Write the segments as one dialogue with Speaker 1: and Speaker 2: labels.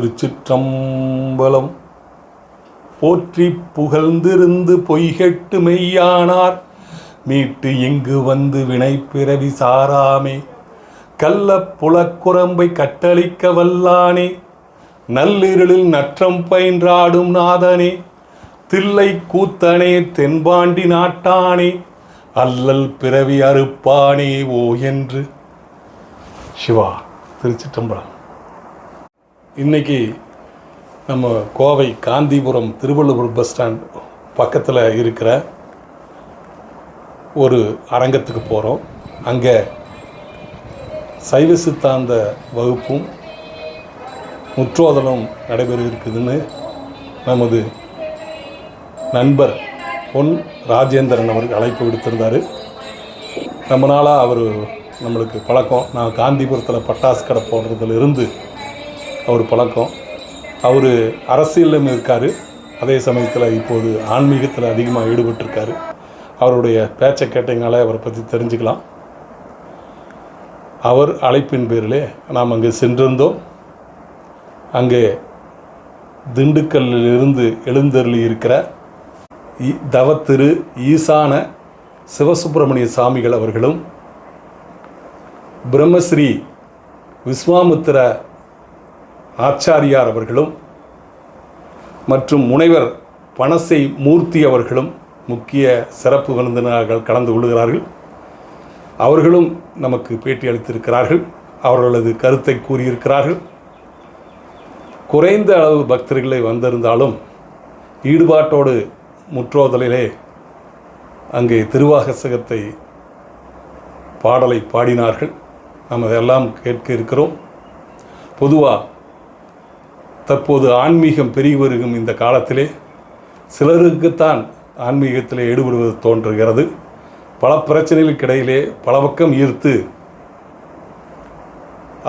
Speaker 1: திருச்சிற்றம்பலம். போற்றி புகழ்ந்திருந்து பொய்கெட்டு மெய்யானார். மீட்டு இங்கு வந்து வினை பிறவி சாராமே. கள்ள புலக்குரம்பை கட்டளிக்க வல்லானே. நள்ளிருளில் நற்றம் பயின்றாடும் நாதனே. தில்லை கூத்தனே தென்பாண்டி நாட்டானே. அல்லல் பிறவி அறுப்பானே ஓ என்று. சிவா திருச்சிற்றம்பலம். இன்னைக்கு நம்ம கோவை காந்திபுரம் திருவள்ளுவர் பஸ் ஸ்டாண்ட் பக்கத்தில் இருக்கிற ஒரு அரங்கத்துக்கு போகிறோம் அங்கே சைவ சித்தாந்த வகுப்பும் முற்றோதலும் நடைபெற இருக்குதுன்னு நமது நண்பர் பொன் ராஜேந்திரன் அவருக்கு அழைப்பு விடுத்திருந்தார். ரொம்ப நாளாக அவர் நம்மளுக்கு பழக்கம். நான் காந்திபுரத்தில் பட்டாசு கடை போடுறதுலேருந்து அவர் பழக்கம். அவர் அரசியலும் இருக்கார். அதே சமயத்தில் இப்போது ஆன்மீகத்தில் அதிகமாக ஈடுபட்டிருக்காரு. அவருடைய பேச்சை கேட்டீங்கனாலே அவரை பற்றி தெரிஞ்சுக்கலாம். அவர் அழைப்பின் பேரிலே நாம் அங்கே சென்றிருந்தோம். அங்கே திண்டுக்கல்லிலிருந்து எழுந்தருளி இருக்கிற தவத்திரு ஈசான சிவசுப்பிரமணிய சாமிகள் அவர்களும் பிரம்மஸ்ரீ விஸ்வாமித்திர ஆச்சாரியார் அவர்களும் மற்றும் முனைவர் பனசை மூர்த்தி அவர்களும் முக்கிய சிறப்பு விருந்தினர்கள் கலந்து கொள்கிறார்கள். அவர்களும் நமக்கு பேட்டி அளித்திருக்கிறார்கள். அவர்களது கருத்தை கூறியிருக்கிறார்கள். குறைந்த அளவு பக்தர்களை வந்திருந்தாலும் ஈடுபாட்டோடு முற்றோதலிலே அங்கே திருவாகசகத்தை பாடலை பாடினார்கள். நாம் அதெல்லாம் கேட்க இருக்கிறோம். பொதுவாக தற்போது ஆன்மீகம் பெருகி வருகும் இந்த காலத்திலே சிலருக்குத்தான் ஆன்மீகத்திலே ஈடுபடுவது தோன்றுகிறது. பல பிரச்சனைகளுக்கு இடையிலே பல பக்கம் ஈர்த்து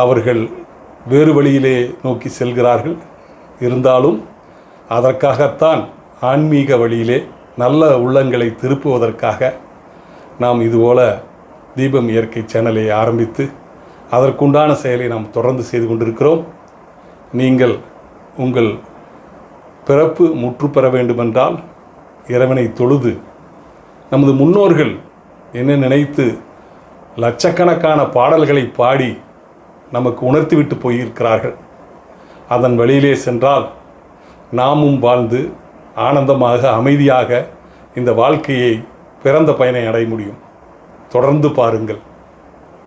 Speaker 1: அவர்கள் வேறு வழியிலே நோக்கி செல்கிறார்கள். இருந்தாலும் அதற்காகத்தான் ஆன்மீக வழியிலே நல்ல உள்ளங்களை திருப்புவதற்காக நாம் இதுபோல தீபம் இயற்கை சேனலை ஆரம்பித்து அதற்குண்டான செயலை நாம் தொடர்ந்து செய்து கொண்டிருக்கிறோம். நீங்கள் உங்கள் பிறப்பு முற்று பெற வேண்டுமென்றால் இறைவனை தொழுது நமது முன்னோர்கள் என்ன நினைத்து லட்சக்கணக்கான பாடல்களை பாடி நமக்கு உணர்த்திவிட்டு போயிருக்கிறார்கள். அதன் வழியிலே சென்றால் நாமும் வாழ்ந்து ஆனந்தமாக அமைதியாக இந்த வாழ்க்கையை பிறந்த பயனை அடைய முடியும். தொடர்ந்து பாருங்கள்.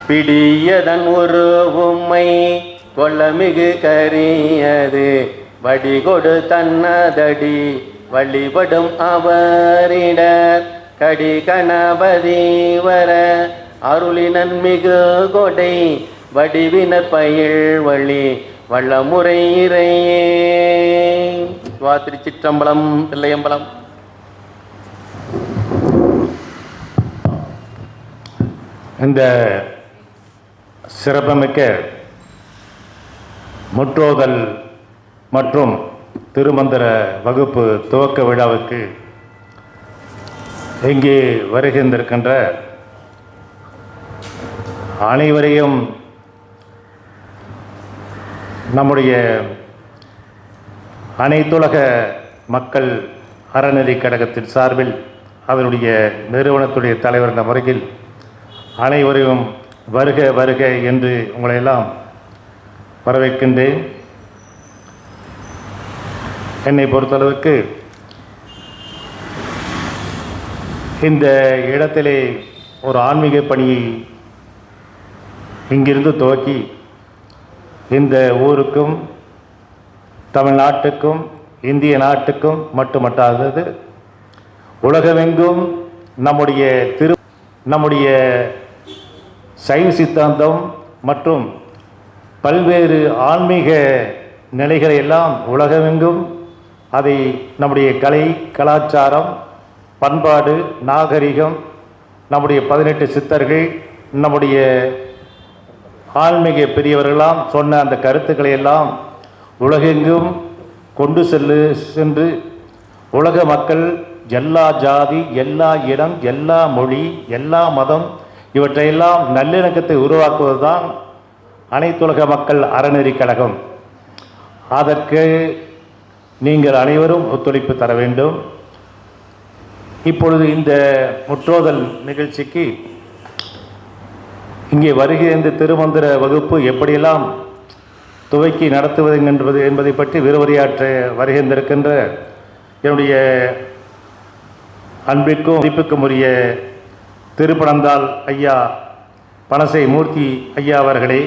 Speaker 2: பிடியதன் ஒரு உம்மை கொள்ளமிகு கரியது. வடிகொடு தன்னதடி வழிபடும் அவரிடர். கடி கணபதி வர அருளினன் மிகு கொடை. வடிவினர் பயில் வழி வள்ளமுறை இறையே. வா திருச்சிற்றம்பலம் தில்லையம்பலம்.
Speaker 3: இந்த சிறப்புமிக்க முற்றோதல் மற்றும் திருமந்திர வகுப்பு துவக்க விழாவுக்கு இங்கே வருகின்றிருக்கின்ற அனைவரையும் நம்முடைய அனைத்துலக மக்கள் அறநெறி கழகத்தின் சார்பில் அதனுடைய நிறுவனத்துடைய தலைவர் என்ற முறையில் அனைவரையும் வருக வருக என்று உங்களையெல்லாம் வரவேற்கின்றேன். என்னை பொறுத்தளவுக்கு இந்த இடத்திலே ஒரு ஆன்மீக பணியை இங்கிருந்து துவக்கி இந்த ஊருக்கும் தமிழ்நாட்டுக்கும் இந்திய நாட்டுக்கும் மட்டுமட்டாதது உலகமெங்கும் நம்முடைய திரு நம்முடைய சைவ சித்தாந்தம் மற்றும் பல்வேறு ஆன்மீக நிலைகளை எல்லாம் உலகமெங்கும் அதை நம்முடைய கலை கலாச்சாரம் பண்பாடு நாகரிகம் நம்முடைய பதினெட்டு சித்தர்கள் நம்முடைய ஆன்மீக பெரியவர்களாம் சொன்ன அந்த கருத்துக்களை எல்லாம் உலகெங்கும் கொண்டு செல்லு சென்று உலக மக்கள் எல்லா ஜாதி எல்லா இனம் எல்லா மொழி எல்லா மதம் இவற்றையெல்லாம் நல்லிணக்கத்தை உருவாக்குவதுதான் அனைத்துலக மக்கள் அறநெறி கழகம். அதற்கு நீங்கள் அனைவரும் ஒத்துழைப்பு தர வேண்டும். இப்பொழுது இந்த முற்றோதல் நிகழ்ச்சிக்கு இங்கே வருகிற இந்த திருமந்திர வகுப்பு எப்படியெல்லாம் துவக்கி நடத்துவது என்பது என்பதை பற்றி விரிவுரையாற்ற வருகின்றிருக்கின்ற என்னுடைய அன்பிற்கும் மதிப்புக்கும் உரிய திருப்பணந்தால் ஐயா பனசை மூர்த்தி ஐயா அவர்களே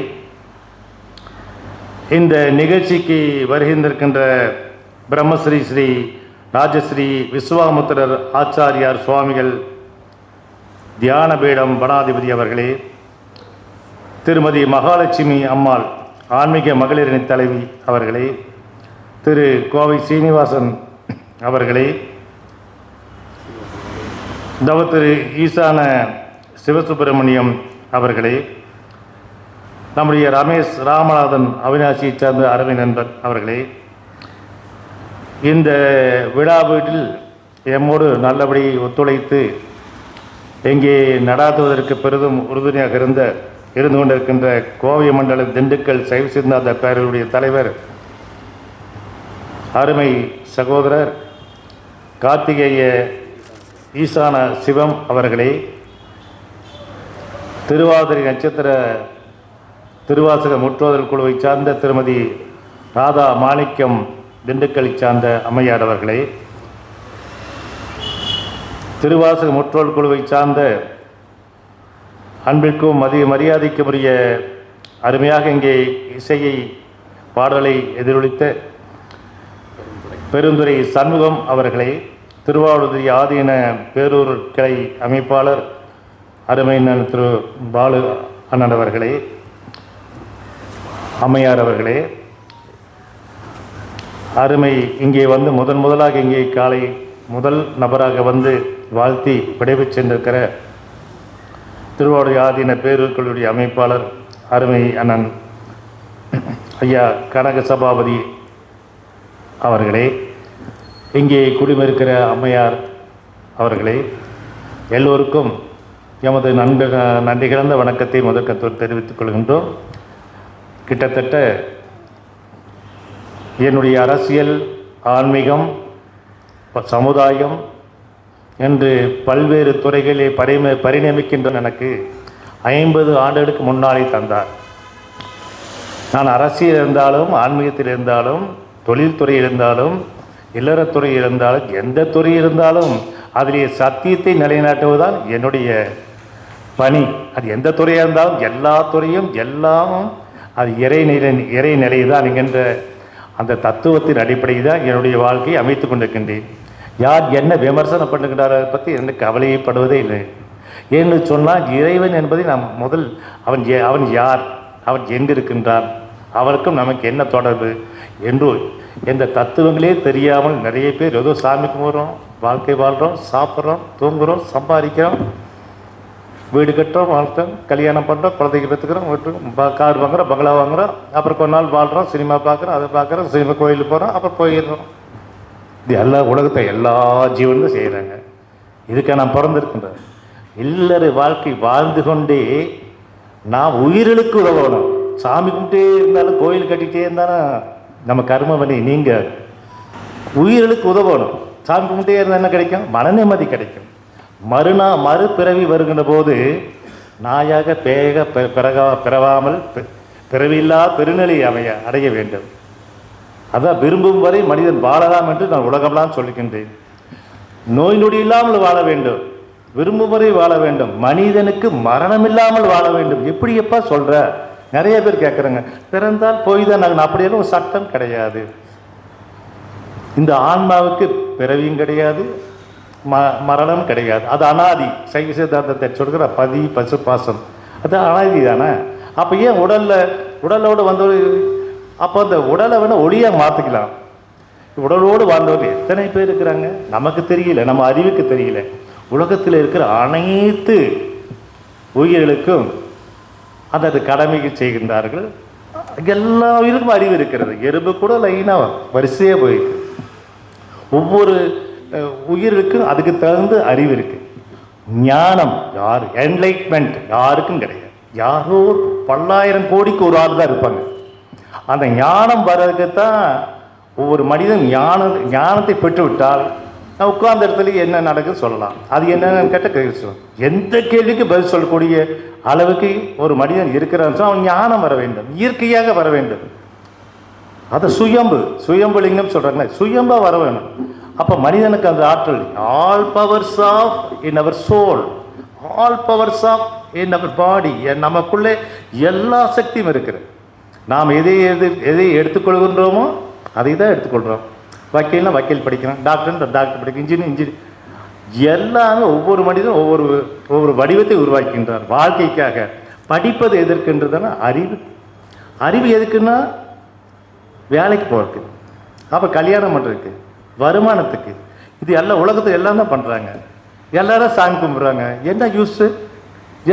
Speaker 3: இந்த நிகழ்ச்சிக்கு வருகின்றிருக்கின்ற பிரம்மஸ்ரீ ஸ்ரீ ராஜஸ்ரீ விஸ்வாமுத்திரர் ஆச்சாரியார் சுவாமிகள் தியானபீடம் வனாதிபதி அவர்களே திருமதி மகாலட்சுமி அம்மாள் ஆன்மீக மகளிரணி தலைவி அவர்களே திரு கோவை சீனிவாசன் அவர்களே தவ திரு ஈசான சிவசுப்பிரமணியம் அவர்களே நம்முடைய ரமேஷ் ராமநாதன் அவினாசியை சார்ந்த அருமை நண்பர் அவர்களே இந்த விழா வீட்டில் எம்மோடு நல்லபடி ஒத்துழைத்து இங்கே நடாத்துவதற்கு பெரிதும் உறுதுணையாக இருந்த இருந்து கொண்டிருக்கின்ற கோவை மண்டல திண்டுக்கல் சைவ சித்தாந்த பேரவையுடைய தலைவர் அருமை சகோதரர் கார்த்திகேய ஈசான சிவம் அவர்களே திருவாதிரை நட்சத்திர திருவாசக முற்றோதல் குழுவை சார்ந்த திருமதி ராதா மாணிக்கம் திண்டுக்கலை சார்ந்த அம்மையார் அவர்களே திருவாசக முற்றோல் குழுவை சார்ந்த அன்பிற்கும் மதிய மரியாதைக்கும் உரிய அருமையாக இங்கே இசையை பாடலை எதிரொலித்த பெருந்துரை சண்முகம் அவர்களே திருவாவூர்துறை ஆதீன பேரூர் கிளை அமைப்பாளர் அருமை திரு பாலு அண்ணன் அவர்களே அம்மையார் அவர்களே அருமை இங்கே வந்து முதன் முதலாக இங்கே காலை முதல் நபராக வந்து வாழ்த்தி விடைபெற்று சென்றிருக்கிற திருவாரூர் ஆதீன பேருக்களுடைய அமைப்பாளர் அருமை அண்ணன் ஐயா கனக சபாபதி அவர்களே இங்கே குடிமிருக்கிற அம்மையார் அவர்களே எல்லோருக்கும் எமது நன்கு நன்றி கலந்த வணக்கத்தை முதற்கத்தோடு தெரிவித்துக் கொள்கின்றோம். கிட்டத்தட்ட என்னுடைய அரசியல் ஆன்மீகம் சமுதாயம் என்று பல்வேறு துறைகளை பரிம பரிணமிக்கின்ற எனக்கு ஐம்பது ஆண்டுகளுக்கு முன்னாலே தந்தார். நான் அரசியல் இருந்தாலும் ஆன்மீகத்தில் இருந்தாலும் தொழில்துறை இருந்தாலும் இல்லறத்துறை இருந்தாலும் எந்த துறை இருந்தாலும் அதிலே சத்தியத்தை நிலைநாட்டுவதுதான் என்னுடைய பணி. அது எந்த துறையாக இருந்தாலும் எல்லா துறையும் எல்லாமும் அது இறைநிலை இறைநிலை தான் என்கின்ற அந்த தத்துவத்தின் அடிப்படையில் தான் என்னுடைய வாழ்க்கையை அமைத்து கொண்டிருக்கின்றேன். யார் என்ன விமர்சனம் பண்ணுகின்றாரோ அதை பற்றி எனக்கு கவலையப்படுவதே இல்லை. ஏன்னு சொன்னால் இறைவன் என்பதை நாம் முதல் அவன் அவன் யார் அவன் எங்கிருக்கின்றான் அவருக்கும் நமக்கு என்ன தொடர்பு என்று எந்த தத்துவங்களே தெரியாமல் நிறைய பேர் ஏதோ சாமி கும்பிட்றோம் வாழ்க்கை வாழ்கிறோம் சாப்பிட்றோம் தூங்குகிறோம் சம்பாதிக்கிறோம் வீடு கட்டுறோம் வளர்த்தோம் கல்யாணம் பண்ணுறோம் குழந்தைக்கு பெற்றுக்கிறோம் வீட்டு கார் வாங்குறோம் பங்களா வாங்குறோம். அப்புறம் கொஞ்ச நாள் வாழ்கிறோம் சினிமா பார்க்குறோம் அதை பார்க்குறோம் சினிமா கோயிலுக்கு போகிறோம் அப்புறம் போயிடுறோம். இது எல்லா உலகத்தை எல்லா ஜீவனும் செய்கிறாங்க இதுக்காக நான் பிறந்திருக்கின்றேன். இல்லற வாழ்க்கை வாழ்ந்து கொண்டே நான் உயிர்களுக்கு உதவணும். சாமி கும்பிட்டே இருந்தாலும் கோயில் கட்டிகிட்டே இருந்தாலும் நம்ம கர்மவனி நீங்கள் உயிர்களுக்கு உதவணும். சாமி கும்பிட்டே இருந்தால் என்ன கிடைக்கும்? மன நிம்மதி கிடைக்கும். மறுநா மறுபிறவி வருகின்ற போது நாயாக பேக பெ- பிறகா பிறவாமல் பெ- பிறவியில்லா பெருநிலை அமைய அடைய வேண்டும். அதான் விரும்பும் வரை மனிதன் வாழலாம் என்று நான் உலகம்லாம் சொல்லுகின்றேன் நோய் நொடி இல்லாமல் வாழ வேண்டும். விரும்பும் வரை வாழ வேண்டும். மனிதனுக்கு மரணம் இல்லாமல் வாழ வேண்டும். எப்படி எப்பா சொல்கிற நிறைய பேர் கேட்குறாங்க பிறந்தால் போய் தான் நாங்கள் அப்படியெல்லாம் ஒரு சட்டம் கிடையாது. இந்த ஆன்மாவுக்கு பிறவியும் கிடையாது. ம மரணம் கிடையாது. அது அனாதி. சைவ சித்தாந்தத்தை சொல்கிற பதி பசு பாசம் அது அனாதி தானே? அப்போ ஏன் உடலில் உடலோடு வந்தவர் அப்போ அந்த உடலை வேணால் ஒளியாக மாற்றிக்கலாம் உடலோடு வாழ்ந்தவர் எத்தனை பேர் இருக்கிறாங்க? நமக்கு தெரியல. நம்ம அறிவுக்கு தெரியல. உலகத்தில் இருக்கிற அனைத்து உயிர்களுக்கும் அந்த கடமைக்கு செய்கின்றார்கள். எல்லா உயிருக்கும் அறிவு இருக்கிறது. எறும்பு கூட லைனாக வரிசையாக போயிருக்கு. ஒவ்வொரு உயிருக்கு அதுக்கு தகுந்த அறிவு இருக்குது ஞானம் யார்? என்லைட்மெண்ட் யாருக்கும் கிடையாது. யாரோ பல்லாயிரம் கோடிக்கு ஒரு ஆள் தான் இருப்பாங்க. அந்த ஞானம் வர்றதுக்கு தான் ஒவ்வொரு மனிதன் ஞான ஞானத்தை பெற்றுவிட்டால் நான் உட்கார்ந்த இடத்துல என்ன நடக்குது சொல்லலாம். அது என்னன்னு கேட்ட கேள்வி சொல்லலாம் எந்த கேள்விக்கு பதில் சொல்லக்கூடிய அளவுக்கு ஒரு மனிதன் இருக்கிறான்னு சொன்னால் அவன் ஞானம் வர வேண்டும். இயற்கையாக வர வேண்டும். அது சுயம்பு. சுயம்பு லிங்கம் சொல்கிறாங்களே சுயம்பாக வர வேணும். அப்போ மனிதனுக்கு அந்த ஆற்றல். All powers of in our soul all powers of in our body நமக்குள்ளே எல்லா சக்தியும் இருக்குது. நாம் எதை எது எதை எடுத்துக்கொள்கின்றோமோ அதை தான் எடுத்துக்கொள்கிறோம். வக்கீல்னா வக்கீல் படிக்கிறோம் டாக்டர்ன்ற டாக்டர் படிக்கிறோம் இன்ஜினியர் இன்ஜினியர் எல்லாமே ஒவ்வொரு மனிதனும் ஒவ்வொரு ஒவ்வொரு வடிவத்தை உருவாக்கின்றார் வாழ்க்கைக்காக. படிப்பது எதற்குன்றதுன்னா அறிவு. அறிவு எதுக்குன்னா வேலைக்கு போகிறதுக்கு அப்போ கல்யாணம் பண்ணுறதுக்கு வருமானத்துக்கு. இது எல்லாம் உலகத்தில் எல்லாம் தான் பண்ணுறாங்க எல்லாரும் சாமி கும்பிட்றாங்க. என்ன யூஸு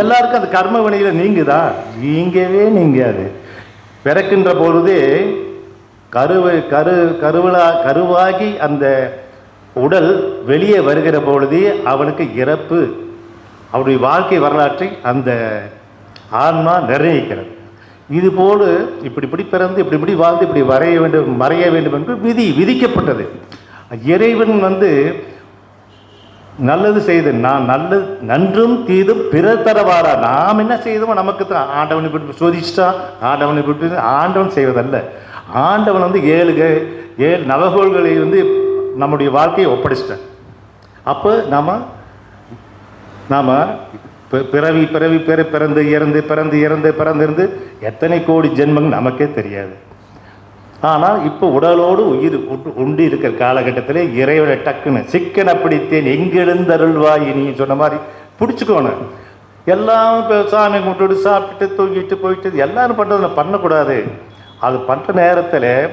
Speaker 3: எல்லாருக்கும் அந்த கர்ம வினையில் நீங்குதா? நீங்கவே நீங்காது. பிறக்கின்ற பொழுதே கருவை கரு கருவலா கருவாகி அந்த உடல் வெளியே வருகிற பொழுதே அவனுக்கு இறப்பு. அவருடைய வாழ்க்கை வரலாற்றை அந்த ஆன்மா நிர்ணயிக்கிறது. இது போல இப்படி இப்படி பிறந்து இப்படி இப்படி வாழ்ந்து இப்படி வரைய வேண்டும் மறைய வேண்டும் என்று விதி விதிக்கப்பட்டது. இறைவன் வந்து நல்லது செய்து நான் நல்லது நன்றும் தீதும் பிற தரவாரா? நாம் என்ன செய்தோமோ நமக்கு தான். ஆண்டவனை விட்டு சோதிச்சிட்டான் ஆண்டவனை விட்டு ஆண்டவன் செய்வதல்ல. ஆண்டவன் வந்து ஏழு கே- ஏழு நலகோள்களை வந்து நம்முடைய வாழ்க்கையை ஒப்படைச்சிட்டேன் அப்போ நாம் நாம் பிறவி பிறவி பிற பிறந்து இறந்து பிறந்து இறந்து பிறந்திருந்து எத்தனை கோடி ஜென்மங்கள் நமக்கே தெரியாது. ஆனால் இப்போ உடலோடு உயிர் உண்டு- உண்டு இருக்கிற காலகட்டத்தில் இறைவனை டக்குன்னு சிக்கனை பிடித்தேன் எங்கெழுந்தருள்வாய் நீ சொன்ன மாதிரி பிடிச்சிக்கோணும் எல்லாம் இப்போ சாமி கும்பிட்டு சாப்பிட்டுட்டு தூங்கிட்டு போயிட்டு எல்லாரும் பண்ணுறதுல பண்ணக்கூடாது. அது பண்ணுற நேரத்தில்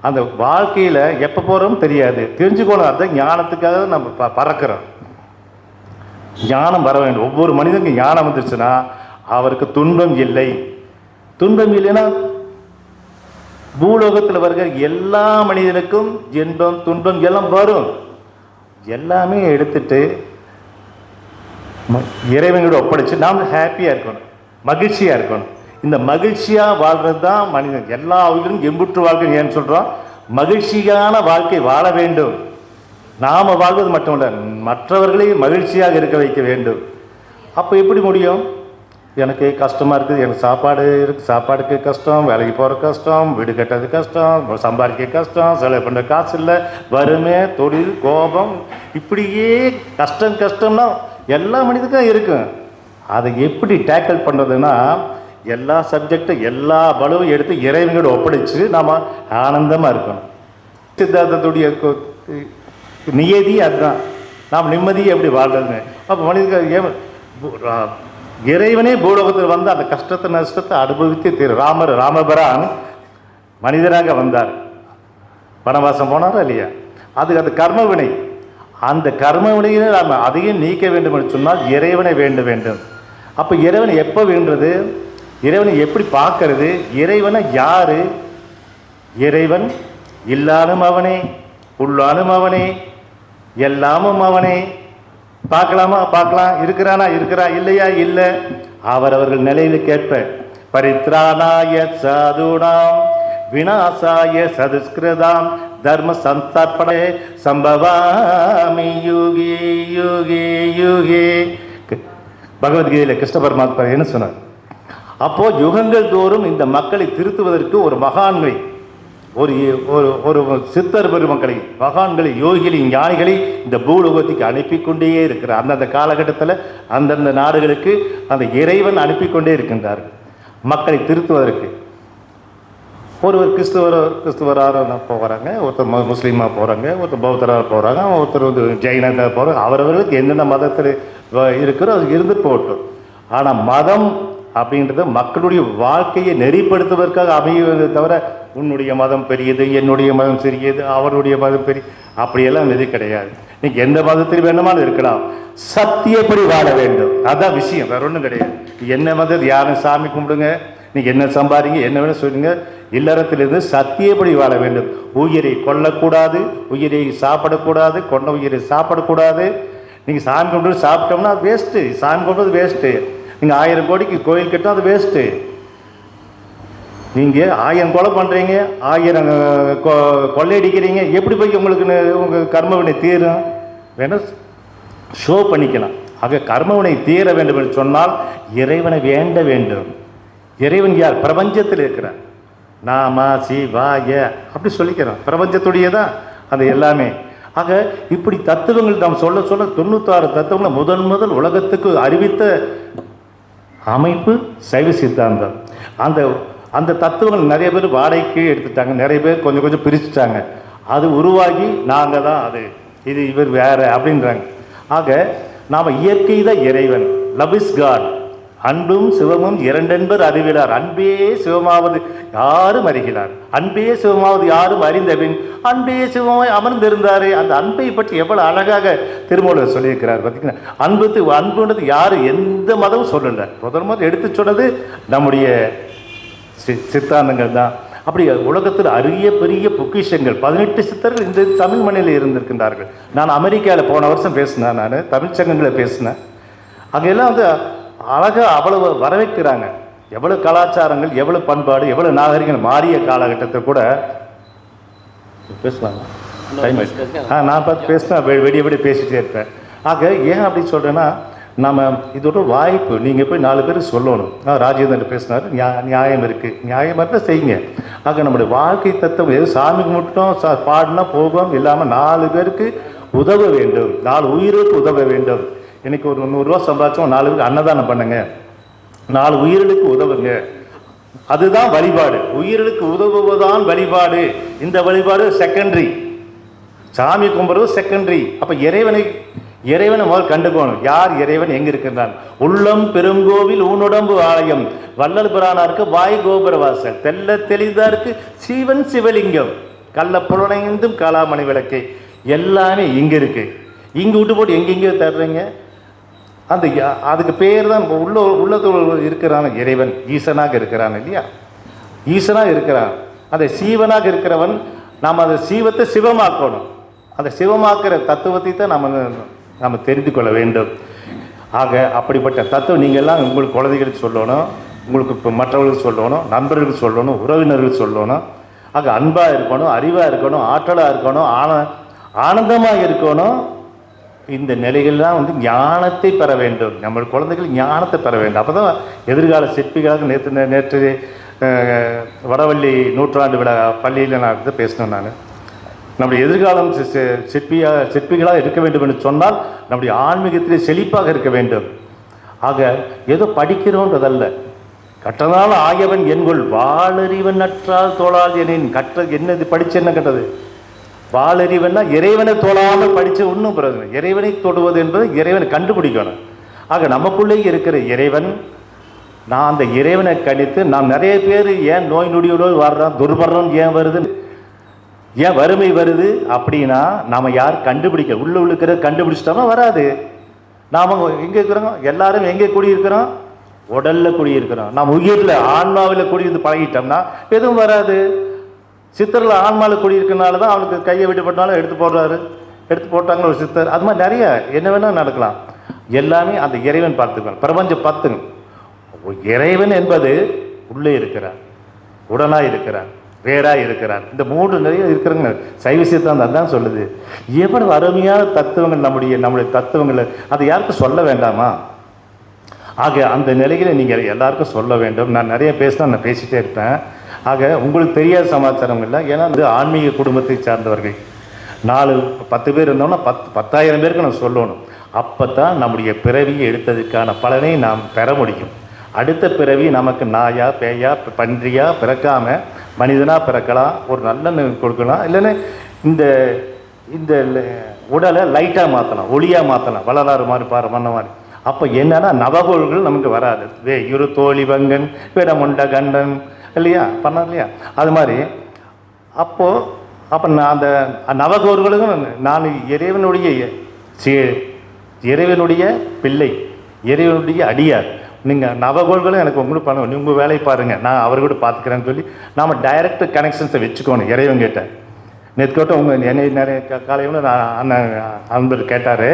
Speaker 3: அந்த வாழ்க்கையில் எப்போ போகிறோம் தெரியாது. தெரிஞ்சுக்கணும் அதுதான் ஞானத்துக்காக நம்ம ப பறக்கிறோம். ஞானம் வர வேண்டும். ஒவ்வொரு மனிதனுக்கும் ஞானம் வந்துருச்சுன்னா அவருக்கு துன்பம் இல்லை. துன்பம் இல்லைன்னா பூலோகத்தில் வருகிற எல்லா மனிதனுக்கும் இன்பம் துன்பம் எல்லாம் வரும். எல்லாமே எடுத்துட்டு இறைவனோட ஒப்படைச்சு நாம் ஹாப்பியாக இருக்கணும் மகிழ்ச்சியாக இருக்கணும். இந்த மகிழ்ச்சியாக வாழ்கிறது தான் மனிதன். எல்லா உயிரும் எம்புற்று வாழ்க்கை ஏன்னு சொல்கிறோம் மகிழ்ச்சியான வாழ்க்கை வாழ வேண்டும். நாம் வாழ்வது மட்டுமல்ல மற்றவர்களையும் மகிழ்ச்சியாக இருக்க வைக்க வேண்டும். அப்போ எப்படி முடியும்? எனக்கு கஷ்டமாக இருக்குது. எனக்கு சாப்பாடு இருக்குது சாப்பாடுக்கு கஷ்டம் வேலைக்கு போகிற கஷ்டம் வீடு கட்டுறது கஷ்டம் சம்பாதிக்க கஷ்டம் செலவு பண்ணுற காசு இல்லை. வறுமை தொழில் கோபம் இப்படியே கஷ்டம் கஷ்டம்னா எல்லா மனிதனுக்கும் இருக்கும். அதை எப்படி டேக்கிள் பண்ணுறதுன்னா எல்லா சப்ஜெக்டும் எல்லா பலவும் எடுத்து இறைவனோடு ஒப்படைச்சு நாம் ஆனந்தமாக இருக்கணும். சித்தார்த்தத்துடைய நியதி அதுதான். நாம் நிம்மதியை எப்படி வாழ்றதுங்க? அப்போ மனிதர்கள் ஏன் இறைவனே பூலோகத்தில் வந்து அந்த கஷ்டத்தை நஷ்டத்தை அனுபவித்து திரு. ராமர் ராமபிரான் மனிதராக வந்தார். வனவாசம் போனாரா இல்லையா? அது அது கர்மவினை அந்த கர்மவினையை நாம் அதையும் நீக்க வேண்டும் என்று சொன்னால் இறைவனை வேண்ட வேண்டும். அப்போ இறைவனை எப்போ வேண்டுறது? இறைவனை எப்படி பார்க்கறது? இறைவனை யார்? இறைவன் இல்லானும் அவனே உள்ளானும் அவனே எல்லாமும் அவனே பார்க்கலாமா? பார்க்கலாம். இருக்கிறானா? இருக்கிறா? இல்லையா? இல்லை. அவரவர்கள் நிலையிலுக்கேற்ப பரித்ராணாய சாதுனாம் விநாசாய சதுஸ்கிருதாம் தர்ம சந்தர்ப்பணே சம்பவாமி யுகே யுகே யுகே. பகவத்கீதையில் கிருஷ்ண பரமாத்மா என்ன சொன்னார்? அப்போ யுகங்கள் தோறும் இந்த மக்களை திருத்துவதற்கு ஒரு மகான்மை ஒரு ஒரு ஒரு சித்தர் பெருமக்களை மகான்களை யோகிகளை ஞானிகளை இந்த பூலோகத்துக்கு அனுப்பி கொண்டே இருக்கிறார். அந்தந்த காலகட்டத்தில் அந்தந்த நாடுகளுக்கு அந்த இறைவன் அனுப்பி கொண்டே இருக்கின்றார். மக்களை திருத்துவதற்கு. ஒருவர் கிறிஸ்துவர கிறிஸ்துவராக போகிறாங்க ஒருத்தர் முஸ்லீமாக போகிறாங்க ஒருத்தர் பௌத்தராக போகிறாங்க ஒருத்தர் வந்து ஜெயினாக போகிறாங்க அவரவர்களுக்கு எந்தெந்த மதத்தில் இருக்கிறோ அது இருந்து போட்டோம். ஆனால் மதம் அப்படின்றது மக்களுடைய வாழ்க்கையை நெறிப்படுத்துவதற்காக அமைவதை தவிர உன்னுடைய மதம் பெரியது என்னுடைய மதம் சிறியது அவருடைய மதம் பெரிய அப்படியெல்லாம் எது கிடையாது. நீங்கள் எந்த மதத்தில் வேணுமாலும் இருக்கலாம். சத்தியப்படி வாழ வேண்டும்? அதான் விஷயம் வேற ஒன்றும் கிடையாது. என்ன மதம் யாரும் சாமி கும்பிடுங்க நீங்கள் என்ன சம்பாதிங்க என்ன வேணும் சொல்லுங்க. இல்லறத்திலிருந்து சத்தியப்படி வாழ வேண்டும்? உயிரை கொல்லக்கூடாது உயிரை சாப்பிடக்கூடாது கொண்ட உயிரை சாப்பிடக்கூடாது. நீங்கள் சாமி கும்பிட்டு சாப்பிட்டோம்னா அது வேஸ்ட்டு சாமி கும்பிட்றது வேஸ்ட்டு நீங்கள் ஆயிரம் கோடிக்கு கோயில் கட்டினா அது வேஸ்ட்டு நீங்கள் ஆயிரம் கொலை பண்ணுறீங்க ஆயிரம் கொ- கொள்ளையடிக்கிறீங்க. எப்படி போய் உங்களுக்கு உங்கள் உங்க கர்மவினை தீரும்? வேணா ஷோ பண்ணிக்கலாம். ஆக கர்மவினை தீர வேண்டும் என்று சொன்னால் இறைவனை வேண்ட வேண்டும். இறைவன் யார்? பிரபஞ்சத்தில் இருக்கிறார். நாமா சிவாய அப்படி சொல்லிக்கிறோம். பிரபஞ்சத்துடைய தான் அது எல்லாமே. ஆக இப்படி தத்துவங்கள் நாம் சொல்ல சொல்ல தொண்ணூத்தாறு தத்துவங்களை முதன் முதல் உலகத்துக்கு அறிவித்த அமைப்பு சைவ சித்தாந்தம். அந்த அந்த தத்துவங்கள் நிறைய பேர் வாடகைக்கு எடுத்துட்டாங்க. நிறைய பேர் கொஞ்சம் கொஞ்சம் பிரிச்சுட்டாங்க. அது உருவாகி நாங்கள் தான் அது. இது இவர் வேறு அப்படின்றாங்க. ஆக நாம் இயற்கை தான் இறைவன். லவ் இஸ் காட் அன்பும் சிவமும் இரண்டென்பர் அறிவிலார். அன்பே சிவமாவது யாரும் அறிகிறார். அன்பே சிவமாவது யாரும் அறிந்தபின் அன்பே சிவமாய் அமர்ந்திருந்தாரே. அந்த அன்பை பற்றி எவ்வளவு அழகாக திருமூலர் சொல்லியிருக்கிறார் பார்த்தீங்கன்னா அன்புக்கு அன்புன்றது யாரும் எந்த மதமும் சொல்லலை. முதல் முதல் எடுத்து சொன்னது நம்முடைய சி- சித்தாந்தங்கள் தான். அப்படி உலகத்தில் அரிய பெரிய பொக்கிஷங்கள். பதினெட்டு சித்தர்கள் இந்த தமிழ் மண்ணில் இருந்திருக்கின்றார்கள். நான் அமெரிக்காவில் போன வருஷம் பேசினேன் நான் தமிழ் சங்கங்களில் பேசினேன். அங்கெல்லாம் வந்து அழகாக அவ்வளவு வரவேற்கிறாங்க. எவ்வளவு கலாச்சாரங்கள் எவ்வளவு பண்பாடு எவ்வளவு நாகரிகங்கள் மாறிய காலகட்டத்தை கூட பேசலாமா? டைம் ஆ நான் பார்த்து பேசினா வெடிய வெடி பேசிட்டே இருப்பேன். ஆக ஏன் அப்படி சொல்கிறேன்னா நம்ம இதோட வாய்ப்பு நீங்கள் போய் நாலு பேருக்கு சொல்லணும். ராஜேந்திரன் பேசினார் நியா நியாயம் இருக்குது நியாயம் இருந்தால் செய்யுங்க. ஆக நம்முடைய வாழ்க்கை தத்துவம் எது? சாமி கும்பிட்டோம் சா பாடினா போகும் இல்லாமல் நாலு பேருக்கு உதவ வேண்டும். நாலு உயிருக்கு உதவ வேண்டும். இன்னைக்கு ஒரு நூறுரூவா சம்பாதிச்சோம் நாலு பேருக்கு அன்னதானம் பண்ணுங்க. நாலு உயிர்களுக்கு உதவுங்க. அதுதான் வழிபாடு. உயிர்களுக்கு உதவுவதுதான் வழிபாடு. இந்த வழிபாடு செகண்டரி சாமி கும்பிட்றது செகண்டரி அப்போ இறைவனை இறைவனை முதல் கண்டுக்கணும் யார் இறைவன்? எங்க இருக்கின்றான்? உள்ளம் பெருங்கோவில் ஊனுடம்பு ஆலயம். வள்ளல் பிரானாருக்கு வாய் கோபுர தெல்ல தெளிதா இருக்கு சீவன் சிவலிங்கம். கள்ள புலனைந்தும் காலாமணி விளக்கு. எல்லாமே இங்க இருக்கு. இங்க விட்டு போட்டு எங்கெங்கேயோ தர்றீங்க? அந்த யா- அதுக்கு பேர் தான் உள்ள உள்ளத்தில் இருக்கிறான் இறைவன். ஈசனாக இருக்கிறான் இல்லையா? ஈசனாக இருக்கிறான். அந்த சீவனாக இருக்கிறவன் நாம் அந்த சீவத்தை சிவமாக்கணும். அந்த சிவமாக்குற தத்துவத்தை தான் நம்ம நாம் தெரிந்து கொள்ள வேண்டும். ஆக அப்படிப்பட்ட தத்துவம் நீங்கள் எல்லாம் உங்களுக்கு குழந்தைகளுக்கு சொல்லணும் உங்களுக்கு இப்போ மற்றவர்களுக்கு சொல்லணும் நண்பர்களுக்கு சொல்லணும் உறவினர்களுக்கு சொல்லணும். ஆக அன்பாக இருக்கணும் அறிவாக இருக்கணும் ஆற்றலாக இருக்கணும் ஆன ஆனந்தமாக இருக்கணும். இந்த நிலைகள்லாம் வந்து ஞானத்தை பெற வேண்டும். நம்ம குழந்தைகள் ஞானத்தை பெற வேண்டும். அப்போ தான் எதிர்கால சிற்பிகளாக நேற்று நேற்று வடவள்ளி நூற்றாண்டு விழா பள்ளியில் நான் வந்து பேசினேன் நான். நம்முடைய எதிர்காலம் சி- சிற்பியாக சிற்பிகளாக இருக்க வேண்டும் என்று சொன்னால் நம்முடைய ஆன்மீகத்திலே செழிப்பாக இருக்க வேண்டும். ஆக ஏதோ படிக்கிறோன்றதல்ல. கற்றதால் ஆயவன் என்கொள் வாழறிவன் நற்றால் தோளால் எனின் கற்ற என்னது படிச்சு என்ன கட்டது வாழறிவன்னா இறைவனை தொழாமல் படித்து ஒன்றும் பிரயோஜனம் இறைவனை தொடுவது என்பது இறைவனை கண்டுபிடிக்கணும். ஆக நமக்குள்ளே இருக்கிற இறைவன் நான் அந்த இறைவனை கணித்து நாம் நிறைய பேர் ஏன் நோய் நொடியோடு வர்றோம் துர்மரணம் ஏன் வருதுன்னு ஏன் வறுமை வருது அப்படின்னா நாம் யார் கண்டுபிடிக்க உள்ளே உள்ளுக்கிறது கண்டுபிடிச்சிட்டோமா வராது. நாம் எங்கே இருக்கிறோம்? எல்லாரும் எங்கே குடியிருக்கிறோம்? உடலில் குடியிருக்கிறோம். நாம் உயிரில் ஆன்மாவில் குடியிருந்து பழகிட்டோம்னா எதுவும் வராது. சித்தரில் ஆன்மாவில் குடியிருக்கனால தான் அவனுக்கு கையை விட்டு போட்டாலும் எடுத்து போடுறாரு. எடுத்து போட்டாங்க ஒரு சித்தர். அது மாதிரி நிறைய என்ன வேணால் நடக்கலாம். எல்லாமே அந்த இறைவன் பார்த்துக்கணும் பிரபஞ்சம் பத்துங்க இறைவன் என்பது உள்ளே இருக்கிறார். உடனாக இருக்கிறார். வேறாய் இருக்கிறார் இந்த மூன்று நிறைய இருக்கிறவங்க சைவ சித்தாந்தம் அதான் சொல்லுது. எவ்வளவு அருமையான தத்துவங்கள் நம்முடைய நம்முடைய தத்துவங்களை அதை யாருக்கும் சொல்ல வேண்டாமா? ஆக அந்த நிலையில் நீங்கள் எல்லாருக்கும் சொல்ல வேண்டும். நான் நிறைய பேசினா நான் பேசிட்டே இருப்பேன். ஆக உங்களுக்கு தெரியாத சமாச்சாரங்கள்ல ஏன்னா வந்து ஆன்மீக குடும்பத்தை சார்ந்தவர்கள். நாலு பத்து பேர் இருந்தோம்னா பத்து பத்தாயிரம் பேருக்கு நான் சொல்லணும். அப்போ தான் நம்முடைய பிறவியை எடுத்ததுக்கான பலனை நாம் பெற முடியும். அடுத்த பிறவி நமக்கு நாயா பேயா பன்றியா பிறக்காமல் மனிதனாக பிறக்கலாம் ஒரு நல்ல கொடுக்கலாம் இல்லைன்னா இந்த இந்த உடலை லைட்டாக மாற்றலாம் ஒளியாக மாற்றலாம் வளராறு மாதிரி பாரு மன்ன மாதிரி. அப்போ என்னென்னா நவகோள்கள் நமக்கு வராது. வே இரு தோழி வங்கன் பிடமுண்ட கண்டன் இல்லையா? பண்ண இல்லையா? அது மாதிரி. அப்போது அப்போ நான் அந்த நவகோர்களுக்கும் நான் இறைவனுடைய சே இறைவனுடைய பிள்ளை இறைவனுடைய அடியார். நீங்கள் நவகோள்களும் எனக்கு உங்களுக்கு பண்ண உங்கள் வேலையை பாருங்கள் நான் அவர் கூட பார்த்துக்கிறேன்னு சொல்லி நாம் டைரக்ட் கனெக்ஷன்ஸை வச்சுக்கணும் இறைவன்கிட்ட. நேற்று கேட்ட உங்கள் என்னை நிறைய காலையில் நான் அண்ணன் அன்பர் கேட்டார்.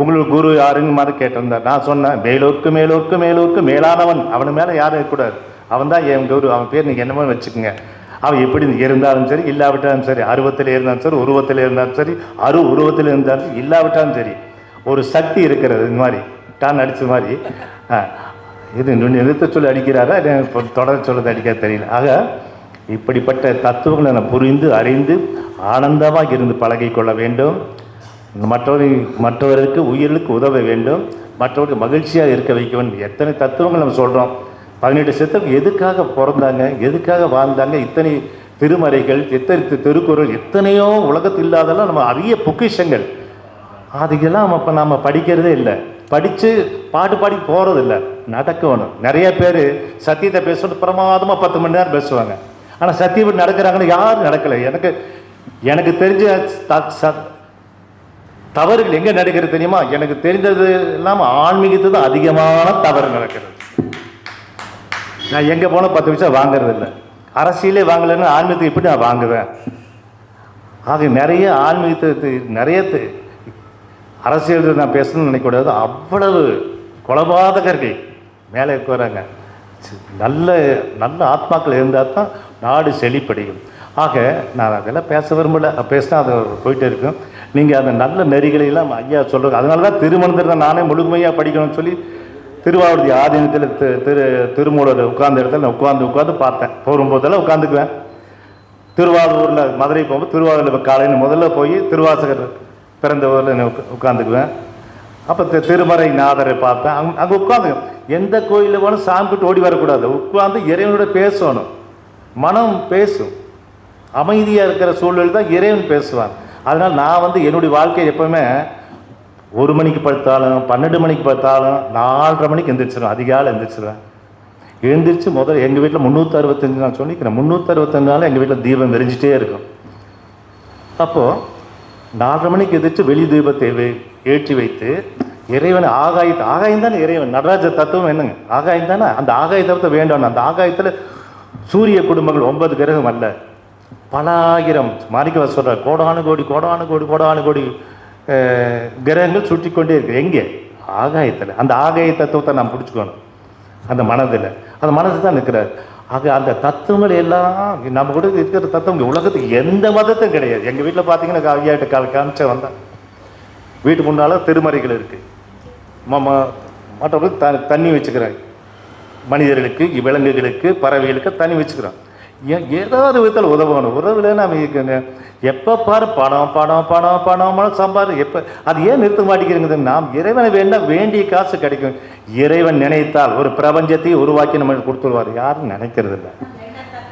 Speaker 3: உங்களுக்கு குரு யாருங்க மாதிரி கேட்டிருந்தார். நான் சொன்னேன் மேலோர்க்கு மேலோர்க்கு மேலோர்க்கு மேலானவன். அவன் மேலே யாரும் இருக்கக்கூடாது. அவன் தான் என் குரு அவன் பேர் நீங்கள் என்னமோ வச்சுக்கோங்க. அவன் எப்படி இருந்தாலும் சரி இல்லாவிட்டாலும் சரி அருவத்தில் இருந்தாலும் சரி உருவத்தில் இருந்தாலும் சரி அரு உருவத்தில் இருந்தாலும் சரி இல்லாவிட்டாலும் சரி ஒரு சக்தி இருக்கிறது இந்த மாதிரி டான் அடித்த மாதிரி. இது நிறுத்த சொல்லி அடிக்கிறாரா? தொடர சொல்லது அடிக்க தெரியல. ஆக இப்படிப்பட்ட தத்துவங்களை நான் புரிந்து அறிந்து ஆனந்தமாக இருந்து பழகிக்கொள்ள வேண்டும். மற்றவர்கள் மற்றவர்களுக்கு உயிருக்கு உதவ வேண்டும். மற்றவருக்கு மகிழ்ச்சியாக இருக்க வைக்க வேண்டும். எத்தனை தத்துவங்கள் நம்ம சொல்கிறோம் பதினெட்டு சித்தம் எதுக்காக பிறந்தாங்க? எதுக்காக வாழ்ந்தாங்க? இத்தனை திருமறைகள் எத்தனை தெருக்குறள் திருக்குறள் எத்தனையோ உலகத்தில் இல்லாதெல்லாம் நம்ம அரிய பொக்கிஷங்கள். அதுக்கெல்லாம் நம்ம இப்போ நம்ம படிக்கிறதே இல்லை. படித்து பாட்டு பாடி போகிறதில்லை நடக்கணும். நிறைய பேர் சத்தியத்தை பேசணும் பிரமாதமாக பத்து மணி நேரம் பேசுவாங்க. ஆனால் சத்தியம் நடக்கிறாங்கன்னு யாரும் நடக்கலை. எனக்கு எனக்கு தெரிஞ்ச தவறுகள் எங்கே நடக்கிறது தெரியுமா? எனக்கு தெரிந்தது இல்லாமல் ஆன்மீகத்து தான் அதிகமான தவறு நடக்கிறது. நான் எங்கே போனால் பத்து நிமிஷம் வாங்குறது இல்லை. அரசியலே வாங்கலைன்னு ஆன்மீகத்தை எப்படி நான் வாங்குவேன்? ஆக நிறைய ஆன்மீகத்தை நிறைய அரசியல் நான் பேசணும்னு நினைக்கக்கூடாது. அவ்வளவு கொலபாதகர்கள். மேலே இருக்கிறாங்க நல்ல நல்ல ஆத்மாக்கள் இருந்தால் தான் நாடு செழிப்படையும். ஆக நான் அதெல்லாம் பேச விரும்பல. பேசினா அது போயிட்டே இருக்கும். நீங்கள் அந்த நல்ல நெறிகளை எல்லாம் ஐயா சொல்கிறது அதனால தான் திருமணத்தில் தான் நானே முழுமையாக படிக்கணும்னு சொல்லி திருவாவூர்தி ஆதீனத்தில் திரு திரு திருமூலர் உட்கார்ந்த இடத்துல நான் உட்காந்து உட்காந்து பார்த்தேன். போகும்போதெல்லாம் உட்காந்துக்குவேன் திருவாரூரில் மதுரை போகும்போது திருவாரூரில் காலையில் முதல்ல போய் திருவாசகர் பிறந்த ஊரில் உட்காந்துக்குவேன் அப்போ திருமறை நாதரை பார்ப்பேன். அங்கே அங்கே உட்காந்து எந்த கோயிலில் போனால் சாமிக்கிட்டு ஓடி வரக்கூடாது. உட்காந்து இறைவனோட பேசணும். மனம் பேசும். அமைதியாக இருக்கிற சூழல் தான் இறைவன் பேசுவான். அதனால் நான் வந்து என்னுடைய வாழ்க்கை எப்பவுமே ஒரு மணிக்கு படுத்தாலும் பன்னெண்டு மணிக்கு படுத்தாலும் நாலரை மணிக்கு எந்திரிச்சிடும் அதிகாலை எந்திரிச்சிருவேன். எழுந்திரிச்சு முதல்ல எங்கள் வீட்டில் முந்நூற்றி அறுபத்தஞ்சு நான் சொல்லிக்கிறேன். முந்நூற்றி அறுபத்தஞ்சு நாள் எங்கள் வீட்டில் தீபம் வெறிஞ்சிட்டே இருக்கும். அப்போது நாலரை மணிக்கு எதிர்த்து வெளி தீப தேவை. ஏற்றி வைத்து இறைவன் ஆகாயத்தை ஆகாயம் தானே இறைவன் நடராஜ தத்துவம் என்னங்க? ஆகாயம் தானே? அந்த ஆகாய தத்துவத்தை வேண்டும். அந்த ஆகாயத்தில் சூரிய குடும்பங்கள் ஒன்பது கிரகம் அல்ல. பல ஆயிரம் மாணிக்க சொல்கிறார் கோடானு கோடி கோடானு கோடி கோடானு கோடி கிரகங்கள் சுற்றி கொண்டே இருக்கு. எங்கே? ஆகாயத்தில். அந்த ஆகாய தத்துவத்தை நாம் பிடிச்சிக்கணும் அந்த மனதில். அந்த மனசு தான் நிற்கிறார். ஆக அந்த தத்துவங்கள் எல்லாம் நம்ம கூட இருக்கிற தத்துவம் உலகத்துக்கு எந்த மதத்தும் கிடையாது. எங்கள் வீட்டில் பார்த்தீங்கன்னா ஐயாட்ட கால் காமிச்ச வந்தேன். வீட்டு முன்னால் திருமறைகள் இருக்குது ம மற்றபடி த தண்ணி வச்சுக்கிறாங்க. மனிதர்களுக்கு விலங்குகளுக்கு பறவைகளுக்கு தண்ணி வச்சுக்கிறோம் ஏன் ஏதாவது விதத்தில் உதவணும். உதவலை நம்ம எப்போ பாரு பணம் பணம் பணம் பணம் பணம் சம்பாதி எப்போ அது ஏன் நிறுத்த மாட்டேங்கிறது நாம் இறைவனை வேண்டாம் வேண்டிய காசு கிடைக்கும். இறைவன் நினைத்தால் ஒரு பிரபஞ்சத்தை உருவாக்கி நம்ம கொடுத்துருவார். யாரும் நினைக்கிறது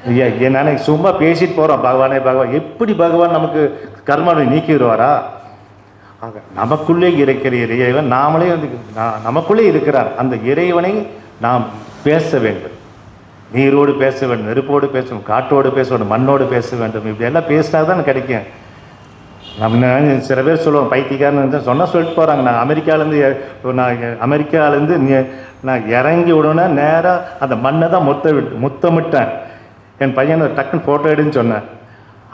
Speaker 3: இல்லை ஏன் நினை சும்மா பேசிட்டு போகிறோம் பகவானே பகவான். எப்படி பகவான் நமக்கு கர்மாவை நீக்கிடுவாரா? ஆக நமக்குள்ளே இருக்கிற இறைவன் நாமளே வந்து நமக்குள்ளே இருக்கிறார். அந்த இறைவனை நாம் பேச வேண்டும். நீரோடு பேச வேண்டும் நெருப்போடு பேச காட்டோடு பேச வேண்டும் மண்ணோடு பேச வேண்டும். இப்படியெல்லாம் பேசினா தான் கிடைக்கும். நம்ம சில பேர் சொல்லுவோம் பைத்தியக்காரன் சொன்னால் சொல்லிட்டு போகிறாங்க நான் அமெரிக்காலேருந்து நான் அமெரிக்காவிலேருந்து நான் இறங்கி விடணும்னா நேராக அந்த மண்ணை தான் முத்த விட்டு முத்தமிட்டேன். என் பையனை டக்குன்னு ஃபோட்டோ எடுன்னு சொன்னேன்.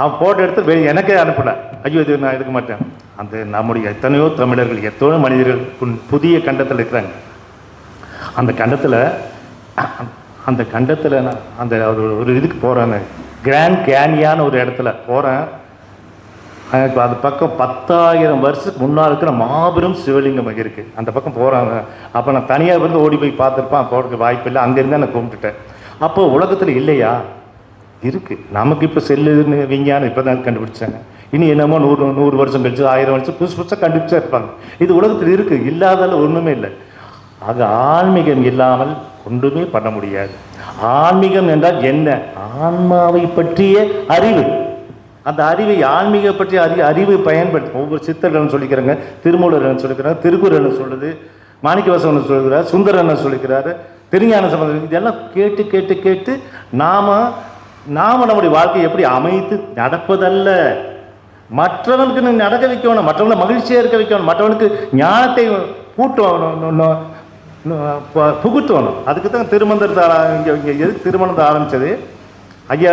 Speaker 3: அவன் ஃபோட்டோ எடுத்து வெளியே எனக்கே அனுப்பலை. ஐயோ இது நான் எடுக்க மாட்டேன். அந்த நம்முடைய எத்தனையோ தமிழர்கள் எத்தனையோ மனிதர்கள் புதிய கண்டத்தில் இருக்கிறாங்க. அந்த கண்டத்தில் அந்த கண்டத்தில் நான் அந்த ஒரு- ஒரு இதுக்கு போகிறேன் கிராண்ட் கேனியான்னு ஒரு இடத்துல போகிறேன் எனக்கு அது பக்கம் பத்தாயிரம் வருஷத்துக்கு முன்னால் இருக்கிற மாபெரும் சிவலிங்கம் அங்கே இருக்குது அந்த பக்கம் போகிறாங்க அப்போ நான் தனியாக இருந்து ஓடி போய் பார்த்துருப்பேன். போகிறதுக்கு வாய்ப்பு இல்லை. அங்கேருந்து நான் கும்பிட்டுட்டேன். அப்போது உலகத்தில் இல்லையா? இருக்குது நமக்கு இப்போ செல்லுன்னு விஞ்ஞானம் இப்போ தான் கண்டுபிடிச்சாங்க. இனி என்னமோ நூறு நூறு வருஷம் கழிச்சு ஆயிரம் வருஷம் புதுசு புதுசாக கண்டுபிடிச்சா இருப்பாங்க. இது உலகத்தில் இருக்குது இல்லாதால ஒன்றுமே இல்லை. ஆக ஆன்மீகம் இல்லாமல் ஒன்றுமே பண்ண முடியாது. ஆன்மீகம் என்றால் என்ன? ஆன்மாவை பற்றிய அறிவு. அந்த அறிவை ஆன்மீக பற்றிய அறி அறிவு பயன்படுத்தும் ஒவ்வொரு சித்தர்கள் சொல்லிக்கிறாங்க திருமூலர் சொல்லிக்கிறாங்க திருக்குறள் சொல்லுது மாணிக்கவாசன் சொல்லுகிறார் சுந்தரன் சொல்லிக்கிறாரு திருஞான சம்பந்தம் இதெல்லாம் கேட்டு கேட்டு கேட்டு நாம நாம நம்முடைய வாழ்க்கையை எப்படி அமைத்து நடப்பதல்ல. மற்றவனுக்கு நீ நடக்க வைக்கணும் மற்றவனை மகிழ்ச்சியாக இருக்க வைக்கணும் மற்றவனுக்கு ஞானத்தை கூட்டணும் பு- புகுத்தணும். அதுக்கு தான் திருமந்திரத்தை இங்கே இங்கே எதுக்கு திருமணத்தை ஆரம்பித்தது ஐயா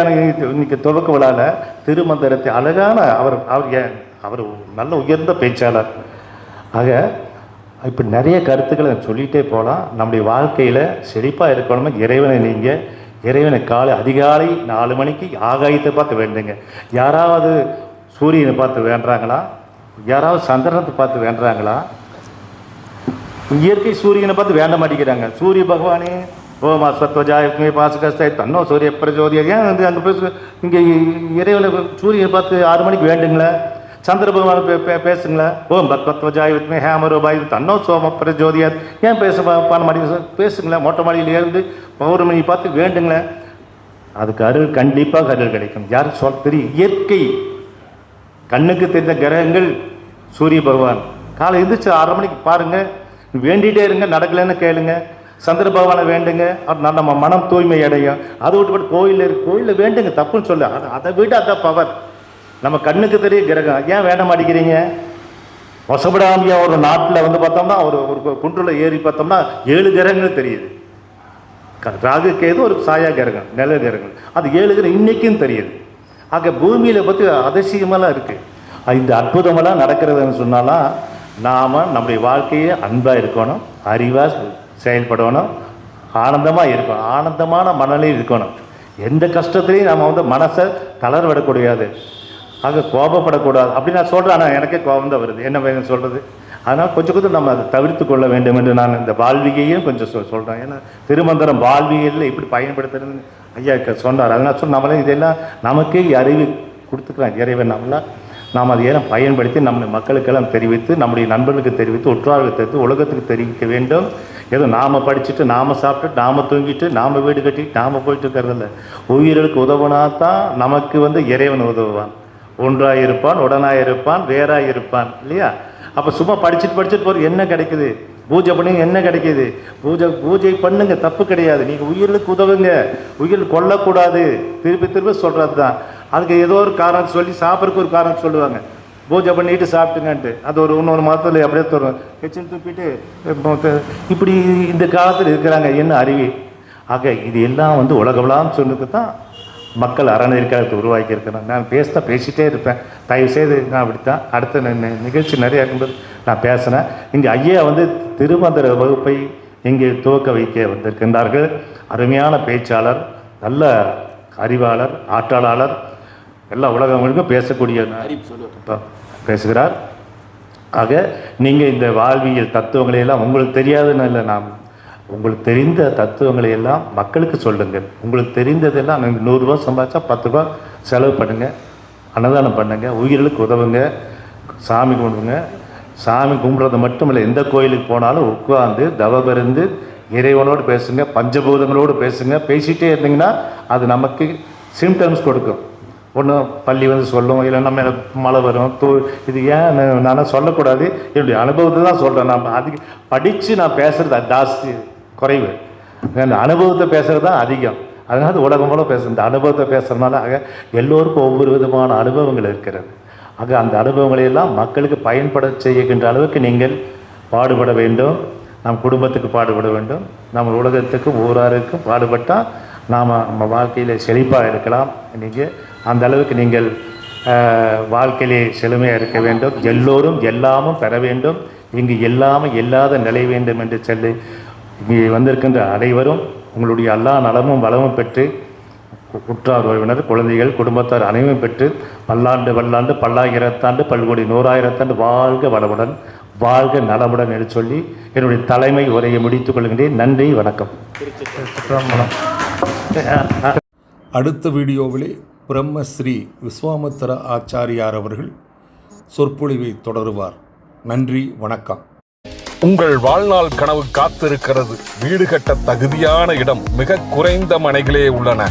Speaker 3: இன்னைக்கு துவக்க விழாவில் திருமந்திரத்தை அழகான அவர் அவர் ஏன் அவர் நல்ல உயர்ந்த பேச்சாளர். ஆக இப்போ நிறைய கருத்துக்களை சொல்லிகிட்டே போகலாம். நம்முடைய வாழ்க்கையில் செழிப்பாக இருக்கணுமே இறைவனை நீங்கள் இறைவனை காலை அதிகாலை நாலு மணிக்கு ஆகாயத்தை பார்த்து வேண்டுங்க. யாராவது சூரியனை பார்த்து வேண்டுறாங்களா? யாராவது சந்திரனத்தை பார்த்து வேண்டுறாங்களா? இயற்கை சூரியனை பார்த்து வேண்ட மாட்டேங்கிறாங்க. சூரிய பகவானே ஓம் அஸ்வத்வஜாயுமே பாசுகஸ்தாய் தன்னோ சூரிய பிரஜோதியா ஏன் வந்து அங்கே போய் இங்கே இறைவில் சூரியனை பார்த்து ஆறு மணிக்கு வேண்டுங்களேன் சந்திர பகவான் பே பேசுங்களேன் ஓம் பத்வத்வஜாய் வித்மே ஹேமரோபாய் தன்னோ சோம பிரஜோதியா ஏன் பேச பா- பண்ண மாட்டேங்குது பேசுங்களேன் மொட்டை மாடியில் ஏறிந்து பௌர்ணமி பார்த்து வேண்டுங்களேன் அதுக்கு அருள் கண்டிப்பாக அருள் கிடைக்கும். யாரும் சொல் தெரியும்? இயற்கை கண்ணுக்கு தெரிந்த கிரகங்கள் சூரிய பகவான். காலை எந்திரிச்சு ஆறரை மணிக்கு பாருங்கள் வேண்டிகிட்டே இருங்க நடக்கலைன்னு கேளுங்க. சந்திர பகவானை வேண்டுங்க. அப்ப நம்ம மனம் தூய்மை அடையும். அதை விட்டு கோயிலில் இருக்கு கோயிலில் வேண்டுங்க தப்புன்னு சொல்ல. அது அதை விட அதான் பவர் நம்ம கண்ணுக்கு தெரிய கிரகம். ஏன் வேண்ட மாட்டேங்கிறீங்க வசப்படாமியா ஒரு நாட்டில் வந்து பார்த்தோம்னா ஒரு ஒரு குன்றுல ஏறி பார்த்தோம்னா ஏழு கிரகங்கள் தெரியுது. ராகு கேது ஒரு சாயா கிரகம் நில கிரகம். அது ஏழு கிரகம். இன்னைக்கும் தெரியுது. ஆக பூமியில் பற்றி அதிசயமெல்லாம் இருக்குது இந்த அற்புதமெல்லாம் நடக்கிறதுன்னு சொன்னாலாம் நாம் நம்முடைய வாழ்க்கையை அன்பாக இருக்கணும் அறிவாக செயல்படணும் ஆனந்தமாக இருக்கணும் ஆனந்தமான மனநிலையும் இருக்கணும். எந்த கஷ்டத்துலையும் நம்ம வந்து மனசை தளர ஆக கோபப்படக்கூடாது. அப்படி நான் சொல்கிறேன் ஆனால் எனக்கே கோபம் தான் வருது. என்ன வேணும் சொல்கிறது அதனால் கொஞ்சம் கொஞ்சம் நம்ம அதை தவிர்த்து கொள்ள வேண்டும் என்று நான் இந்த வாழ்விகையும் கொஞ்சம் சொல் சொல்கிறேன் ஏன்னா திருமந்திரம் வாழ்வியலில் எப்படி பயன்படுத்துறதுன்னு ஐயா க- சொன்னார். அதனால் சொன்ன நம்மளே இதெல்லாம் நமக்கே அறிவு கொடுத்துக்கிறான் இறைவன் நம்மளால் நாம் அதை ஏன் பயன்படுத்தி நம்ம மக்களுக்கெல்லாம் தெரிவித்து நம்முடைய நண்பர்களுக்கு தெரிவித்து உற்றார்களுக்கு தெரிவித்து உலகத்துக்கு தெரிவிக்க வேண்டும். ஏதோ நாம் படிச்சுட்டு நாம் சாப்பிட்டு நாம் தூங்கிட்டு நாம் வீடு கட்டிட்டு நாம் போயிட்டு இருக்கிறதில்ல உயிர்களுக்கு உதவுனா தான் நமக்கு வந்து இறைவன் உதவுவான். ஒன்றாக இருப்பான் உடனாக இருப்பான் வேறாக இருப்பான் இல்லையா? அப்போ சும்மா படிச்சுட்டு படிச்சுட்டு போகிற என்ன கிடைக்குது? பூஜை பண்ணுங்க என்ன கிடைக்கிது? பூஜை பூஜை பண்ணுங்க தப்பு கிடையாது. நீங்கள் உயிர்களுக்கு உதவுங்க. உயிர் கொல்லக்கூடாது. திருப்பி திருப்பி சொல்கிறது தான் அதுக்கு ஏதோ ஒரு காரணம் சொல்லி சாப்பிட்றதுக்கு ஒரு காரணம் சொல்லுவாங்க. பூஜை பண்ணிட்டு சாப்பிட்டுங்கன்ட்டு. அது ஒரு இன்னொரு மாதத்தில் அப்படியே தரும் கிச்சன் துப்பிட்டு இப்படி இந்த காலத்தில் இருக்கிறாங்க. என்ன அறிவி? ஆக இது எல்லாம் வந்து உலகவலாம் சொன்னதுக்கு தான் மக்கள் அறநிலைக்காலத்தை உருவாக்கி இருக்கிறேன் நான் பேசினா பேசிட்டே இருப்பேன். தயவு செய்து நான் அப்படித்தான் அடுத்த நிகழ்ச்சி நிறைய இருக்கும்போது நான் பேசினேன். இங்கே ஐயா வந்து திருமந்திர வகுப்பை இங்கே துவக்க வைக்க வந்திருக்கின்றார்கள். அருமையான பேச்சாளர் நல்ல அறிவாளர் ஆற்றலாளர். எல்லா உலகங்களுக்கும் பேசக்கூடிய பேசுகிறார். ஆக நீங்கள் இந்த வாழ்வியல் தத்துவங்களை எல்லாம் உங்களுக்கு தெரியாதுன்னு இல்லை நாம் உங்களுக்கு தெரிந்த தத்துவங்களை எல்லாம் மக்களுக்கு சொல்லுங்கள். உங்களுக்கு தெரிந்ததெல்லாம் நீங்கள் நூறுரூவா சம்பாதிச்சா பத்து ரூபா செலவு பண்ணுங்கள் அன்னதானம் பண்ணுங்கள் உயிர்களுக்கு உதவுங்க. சாமி கும்பிடுங்க. சாமி கும்பிட்றது மட்டும் இல்லை எந்த கோயிலுக்கு போனாலும் உட்காந்து தவபருந்து இறைவனோடு பேசுங்க பஞ்சபூதங்களோடு பேசுங்க. பேசிகிட்டே இருந்தீங்கன்னா அது நமக்கு சிம்டம்ஸ் கொடுக்கும். ஒன்று பள்ளி வந்து சொல்லும் இல்லை நம்ம மழை வரும் தூ இது ஏன் நான் சொல்லக்கூடாது. என்னுடைய அனுபவத்தை தான் சொல்கிறேன் நான் அதுக்கு படித்து நான் பேசுகிறது ஜாஸ்தி. குறைவு. அந்த அனுபவத்தை பேசுகிறது தான் அதிகம். அதனால் உலகம் போல பேச இந்த அனுபவத்தை பேசுகிறதுனால ஆக எல்லோருக்கும் ஒவ்வொரு விதமான அனுபவங்கள் இருக்கிறது. ஆக அந்த அனுபவங்களை எல்லாம் மக்களுக்கு பயன்பட செய்கின்ற அளவுக்கு நீங்கள் பாடுபட வேண்டும். நம் குடும்பத்துக்கு பாடுபட வேண்டும். நம்ம உலகத்துக்கு ஊராருக்கும் பாடுபட்டால் நாம் நம்ம வாழ்க்கையில் செழிப்பாக இருக்கலாம். நீங்கள் அந்த அளவுக்கு நீங்கள் வாழ்க்கையிலே செழுமையாக இருக்க வேண்டும். எல்லோரும் எல்லாமும் பெற வேண்டும். இங்கு எல்லாமே இல்லாத நிலை வேண்டும் என்று சொல்லி இங்கே வந்திருக்கின்ற அனைவரும் உங்களுடைய எல்லா நலமும் வளமும் பெற்று உற்றார் உறவினர் குழந்தைகள் குடும்பத்தார் அனைவரும் பெற்று பல்லாண்டு வல்லாண்டு பல்லாயிரத்தாண்டு பல்கோடி நூறாயிரத்தாண்டு வாழ்க வளமுடன் வாழ்க நலமுடன் என்று சொல்லி என்னுடைய தலைமை உரையை முடித்துக் கொள்கின்றேன். நன்றி வணக்கம்.
Speaker 1: அடுத்த வீடியோவிலே பிரம்மஸ்ரீ விஸ்வாமித்திர ஆச்சாரியார் அவர்கள் சொற்பொழிவை தொடருவார். நன்றி வணக்கம்.
Speaker 4: உங்கள் வாழ்நாள் கனவு காத்திருக்கிறது. வீடு கட்ட தகுதியான இடம் மிக குறைந்த மனைகளே உள்ளன.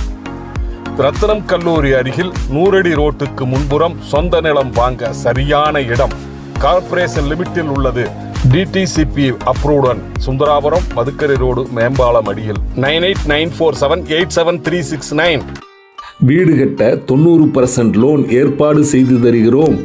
Speaker 4: ரத்னம் கல்லூரி அருகில் நூறடி ரோட்டுக்கு முன்புறம் சொந்த நிலம் வாங்க சரியான இடம். கார்ப்பரேஷன் லிமிட்டில் உள்ளது. டிடிசிபி அப்ரூவுடன் சுந்தராபுரம் மதுக்கரை ரோடு மேம்பாலம் அடியில். Nine eight nine four seven eight seven three six nine.
Speaker 5: வீடு கட்ட தொண்ணூறு பர்சன்ட் லோன் ஏற்பாடு செய்து தருகிறோம்.